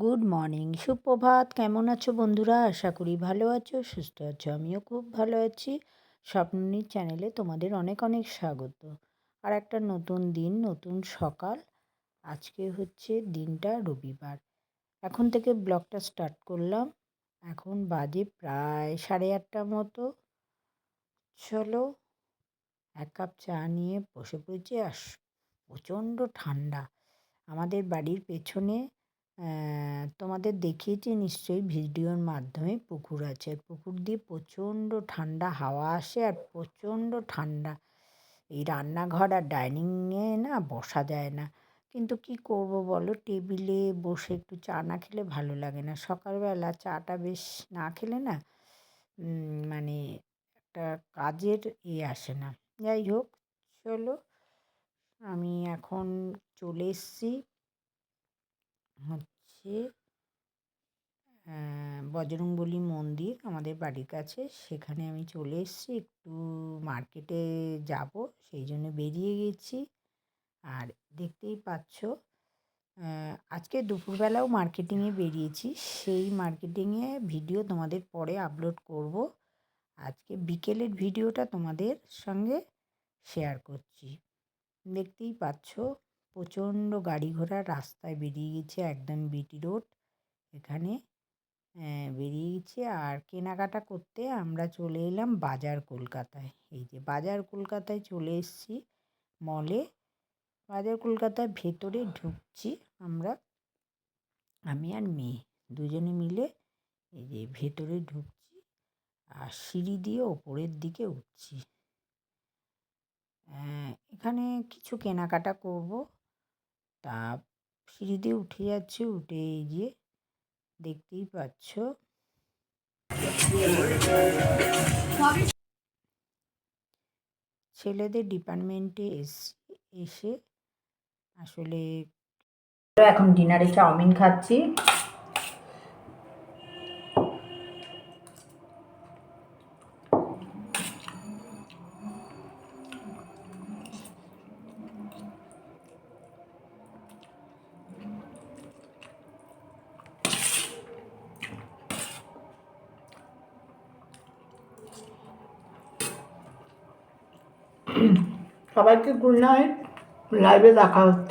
Good morning সুপ্রভাত কেমন আছো বন্ধুরা? আশা করি ভালো আছো, সুস্থ আছো। আমিও খুব ভালো আছি। স্বপ্নির চ্যানেলে তোমাদের অনেক অনেক স্বাগত। আর একটা নতুন দিন, নতুন সকাল। আজকে হচ্ছে দিনটা রবিবার। এখন থেকে ব্লগটা স্টার্ট করলাম। এখন বাজে প্রায় সাড়ে আটটার মতো। চলো, এক কাপ চা নিয়ে বসে পড়েছি। আর প্রচণ্ড ঠান্ডা। আমাদের বাড়ির পেছনে তোমাদের দেখিয়েছি নিশ্চয়ই ভিডিওর মাধ্যমে পুকুর আছে। পুকুর দিয়ে প্রচণ্ড ঠান্ডা হাওয়া আসে আর প্রচণ্ড ঠান্ডা। এই রান্নাঘর আর ডাইনিংয়ে না বসা যায় না। কিন্তু কি করব বলো? টেবিলে বসে একটু চা না খেলে ভালো লাগে না। সকালবেলা চাটা বেশ না খেলে না মানে একটা কাজের ইয়ে আসে না। যাই হোক, চলো আমি এখন চলে এসেছি। হচ্ছে বজরংবলী মন্দির আমাদের বাড়ির কাছে। সেখানে আমি চলে এসেছি, একটু মার্কেটে যাব, সেই জন্য বেরিয়ে গেছি। আর দেখতেই পাচ্ছ আজকে দুপুরবেলাও মার্কেটিংয়ে বেরিয়েছি। সেই মার্কেটিংয়ে ভিডিও তোমাদের পরে আপলোড করব। আজকে বিকেলের ভিডিওটা তোমাদের সঙ্গে শেয়ার করছি। দেখতেই পাচ্ছ প্রচণ্ড গাড়ি ঘোড়া রাস্তায় বেরিয়ে গেছে একদম বিটি রোড। এখানে বেরিয়ে গেছে। আর কেনাকাটা করতে আমরা চলে এলাম বাজার কলকাতায়। এই যে বাজার কলকাতায় চলে এসেছি মলে। বাজার কলকাতার ভেতরে ঢুকছি আমরা, আমি আর মেয়ে দুজনে মিলে। এই যে ভেতরে ঢুকছি আর সিঁড়ি দিয়ে ওপরের দিকে উঠছি। এখানে কিছু কেনাকাটা করব। তা সিঁড়ি দিয়ে উঠে যাচ্ছে, উঠে এই যে দেখতেই পাচ্ছ। ছেলেদের ডিপার্টমেন্টে এসে আসলে এখন ডিনারে চাউমিন খাচ্ছি। সবাইকে গুড নাইট লাইভে দেখা হচ্ছে।